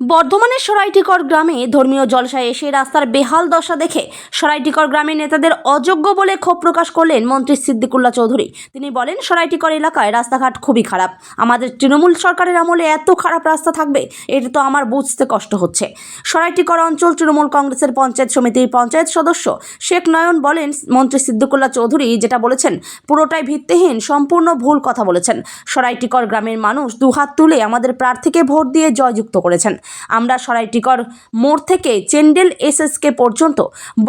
বর্ধমানের সরাইটিকর গ্রামে ধর্মীয় জলসায় এসে রাস্তার বেহাল দশা দেখে সরাইটিকর গ্রামের নেতাদের অযোগ্য বলে ক্ষোভ প্রকাশ করলেন মন্ত্রী সিদ্দিকুল্লাহ চৌধুরী। তিনি বলেন, সরাইটিকর এলাকায় রাস্তাঘাট খুবই খারাপ। আমাদের তৃণমূল সরকারের আমলে এত খারাপ রাস্তা থাকবে, এটা তো আমার বুঝতে কষ্ট হচ্ছে। সরাইটিকর অঞ্চল তৃণমূল কংগ্রেসের পঞ্চায়েত সমিতির পঞ্চায়েত সদস্য শেখ নয়ন বলেন, মন্ত্রী সিদ্দিকুল্লাহ চৌধুরী যেটা বলেছেন পুরোটাই ভিত্তিহীন, সম্পূর্ণ ভুল কথা বলেছেন। সরাইটিকর গ্রামের মানুষ দুহাত তুলে আমাদের প্রার্থীকে ভোট দিয়ে জয়যুক্ত করেছেন। আমরা সরাইটিকর মোড় থেকে চেন্ডেল এসএসকে পর্যন্ত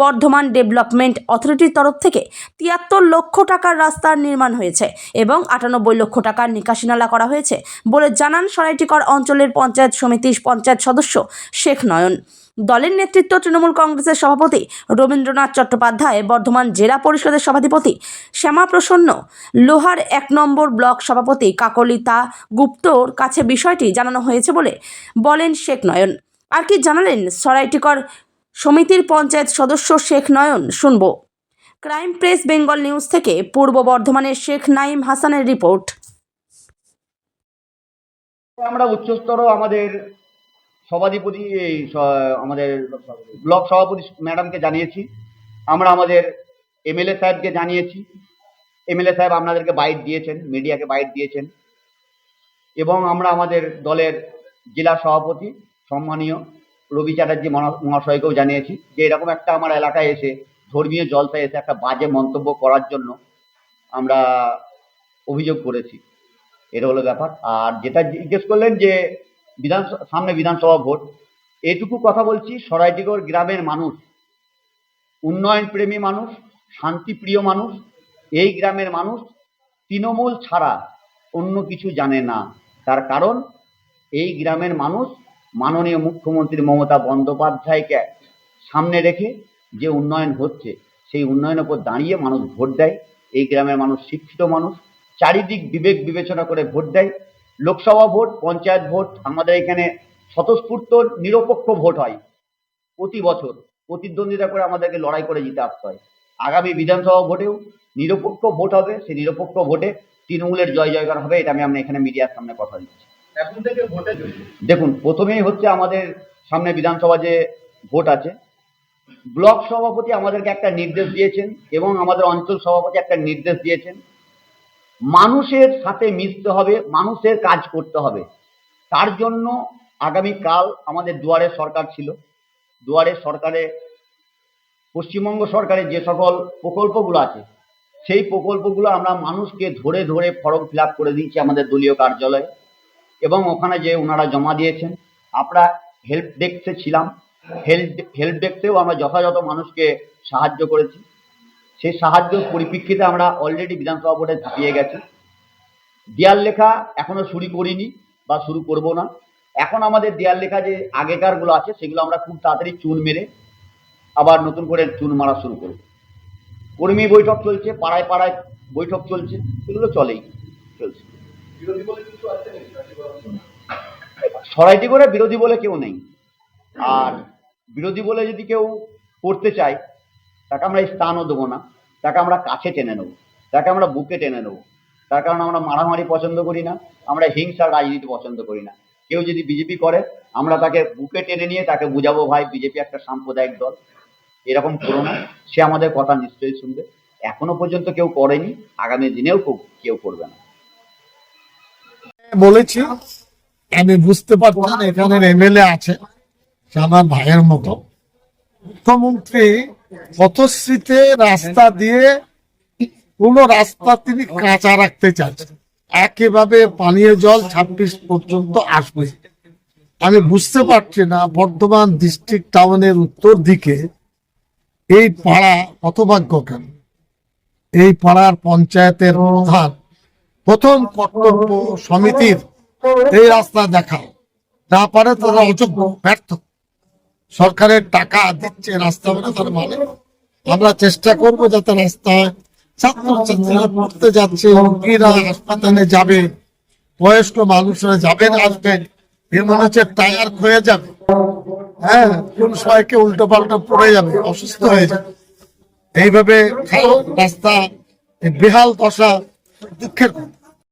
বর্ধমান ডেভেলপমেন্ট অথরিটির তরফ থেকে তিয়াত্তর লক্ষ টাকার রাস্তার নির্মাণ হয়েছে এবং আটানব্বই লক্ষ টাকার নিকাশি নালা করা হয়েছে বলে জানান সরাইটিকর অঞ্চলের পঞ্চায়েত সমিতির পঞ্চায়েত সদস্য শেখ নয়ন। দলের নেতৃত্ব তৃণমূল কংগ্রেসের সভাপতি রবীন্দ্রনাথ চট্টোপাধ্যায়, বর্ধমান জেলা পরিষদের সভাধিপতি শ্যামাপ্রসন্ন, লোহার এক নম্বর ব্লক সভাপতি কাকলিতা গুপ্তর কাছে বিষয়টি জানানো হয়েছে বলে বলেন শেখ নয়ন। আর কি জানালেন? সরাইটিকর সমিতির পঞ্চায়েত সদস্য শেখ নয়ন, শুনব। ক্রাইম প্রেস বেঙ্গল নিউজ থেকে পূর্ব বর্ধমানের শেখ নাইম হাসানের রিপোর্ট। আমরা উচ্চস্তর আমাদের সভাধিপতি এই আমাদের ব্লক সভাপতি ম্যাডামকে জানিয়েছি। আমরা আমাদের এমএলএ সাহেবকে জানিয়েছি। এমএলএ সাহেব আপনাদেরকে বাইট দিয়েছেন, মিডিয়াকে বাইট দিয়েছেন। এবং আমরা আমাদের দলের জেলা সভাপতি, সম্মানীয় রবি চ্যাটার্জি মহা- মহাশয়কেও জানিয়েছি যে এরকম একটা আমার এলাকায় এসে ধর্মীয় জলসায় এসে একটা বাজে মন্তব্য করার জন্য আমরা অভিযোগ করেছি। এটা হলো ব্যাপার। আর যেটা জিজ্ঞেস করলেন যে বিধান সামনে বিধানসভা ভোট, এটুকু কথা বলছি, সরাইটিগড় গ্রামের মানুষ উন্নয়ন প্রেমী মানুষ, শান্তিপ্রিয় মানুষ, এই গ্রামের মানুষ তৃণমূল ছাড়া অন্য কিছু জানে না। তার কারণ এই গ্রামের মানুষ মাননীয় মুখ্যমন্ত্রী মমতা বন্দ্যোপাধ্যায়কে সামনে রেখে যে উন্নয়ন হচ্ছে, সেই উন্নয়নের উপর দাঁড়িয়ে মানুষ ভোট দেয়। এই গ্রামের মানুষ শিক্ষিত মানুষ, চারিদিক বিবেক বিবেচনা করে ভোট দেয়। লোকসভা ভোট, পঞ্চায়েত ভোট, আমাদের এখানে স্বতঃস্ফূর্ত, নিরপেক্ষ ভোট হয়। প্রতি বছর প্রতিদ্বন্দ্বিতা করে আমাদেরকে লড়াই করে জিতে আসতে হয়। আগামী বিধানসভা ভোটেও নিরপেক্ষ ভোট হবে। সেই নিরপেক্ষ ভোটে তৃণমূলের জয় জয়গান হবে, এটা আমি আমরা এখানে মিডিয়ার সামনে কথা দিচ্ছি। দেখুন, প্রথমেই হচ্ছে আমাদের সামনে বিধানসভা যে ভোট আছে, ব্লক সভাপতি আমাদেরকে একটা নির্দেশ দিয়েছেন এবং আমাদের অঞ্চল সভাপতি একটা নির্দেশ দিয়েছেন। মানুষের সাথে মিশতে হবে, মানুষের কাজ করতে হবে। তার জন্য আগামী কাল আমাদের দুয়ারে সরকার ছিল। দুয়ারে সরকারে, পশ্চিমবঙ্গ সরকারের যে সকল প্রকল্পগুলো আছে, সেই প্রকল্পগুলো আমরা মানুষকে ধরে ধরে ফর্ম ফিল করে দিয়েছি আমাদের দলীয় কার্যালয়ে। এবং ওখানে যে ওনারা জমা দিয়েছেন, আমরা হেল্প ডেস্কে ছিলাম। হেল্প হেল্প ডেস্কেও আমরা যথাযথ মানুষকে সাহায্য করেছি। সেই সাহায্য পরিপ্রেক্ষিতে আমরা অলরেডি বিধানসভা ভোটে ঝাঁপিয়ে গেছি। দেয়াল লেখা এখনও শুরু করিনি বা শুরু করব না। এখন আমাদের দেয়াল লেখা যে আগেকারগুলো আছে, সেগুলো আমরা খুব তাড়াতাড়ি চুন মেরে আবার নতুন করে চুন মারা শুরু করব। কর্মী বৈঠক চলছে, পাড়ায় পাড়ায় বৈঠক চলছে এগুলো চলেই, চলছে বিরোধী বলে কিছু আছে নাকি সরাইটি করে বিরোধী বলে কেউ নেই। আর বিরোধী বলে যদি কেউ করতে চায়, তাকে আমরা স্থানও দেবো না। তাকে আমরা কাছে টেনে নেব। তাকে আমরা বুকে টেনে নেব। তার কারণ আমরা মারামারি পছন্দ করি না, আমরা হিংসার রাজনীতি পছন্দ করি না। কেউ যদি বিজেপি করে, আমরা তাকে বুকে টেনে নিয়ে তাকে বুঝাবো, ভাই, বিজেপি একটা সাম্প্রদায়িক দল। এরকম করো না। সে আমাদের কথা নিশ্চয়ই শুনবে। এখনও পর্যন্ত কেউ করেনি, আগামী দিনেও কেউ- করবে না। বলেছি। আমি বুঝতে পারতাম এখানের এমএলএ আছে আমার ভাইয়ের মতো। মুখ্যমন্ত্রী পথশ্রীতে রাস্তা দিয়ে কোন রাস্তা তিনি কাঁচা রাখতে চাচ্ছেন। একেভাবে পানীয় জল ছাব্বিশ পর্যন্ত আসবে। আমি বুঝতে পারছি না বর্ধমান ডিস্ট্রিক্ট টাউনের উত্তর দিকে এই পাড়া হতভাগ্য কেন? এই পাড়ার পঞ্চায়েতের প্রধান প্রথম কর্তব্য সমিতির এই রাস্তা দেখাও। না পারে তারা অযোগ্য, ব্যর্থ। সরকারের টাকা দিচ্ছে, রাস্তা মানে তার মানে। আমরা চেষ্টা করব যাতে রাস্তায় ছাত্রছাত্রীরা পড়তে যাচ্ছে, রোগীরা হাসপাতালে যাবে, বয়স্ক মানুষরা যাবেন আসবেন মনে হচ্ছে টায়ার ক্ষয়ে যাবে। হ্যাঁ কোন সবাইকে উল্টো পাল্টা পড়ে যাবে, অসুস্থ হয়ে যাবে। এইভাবে রাস্তা বেহাল দশা দুঃখের কথা।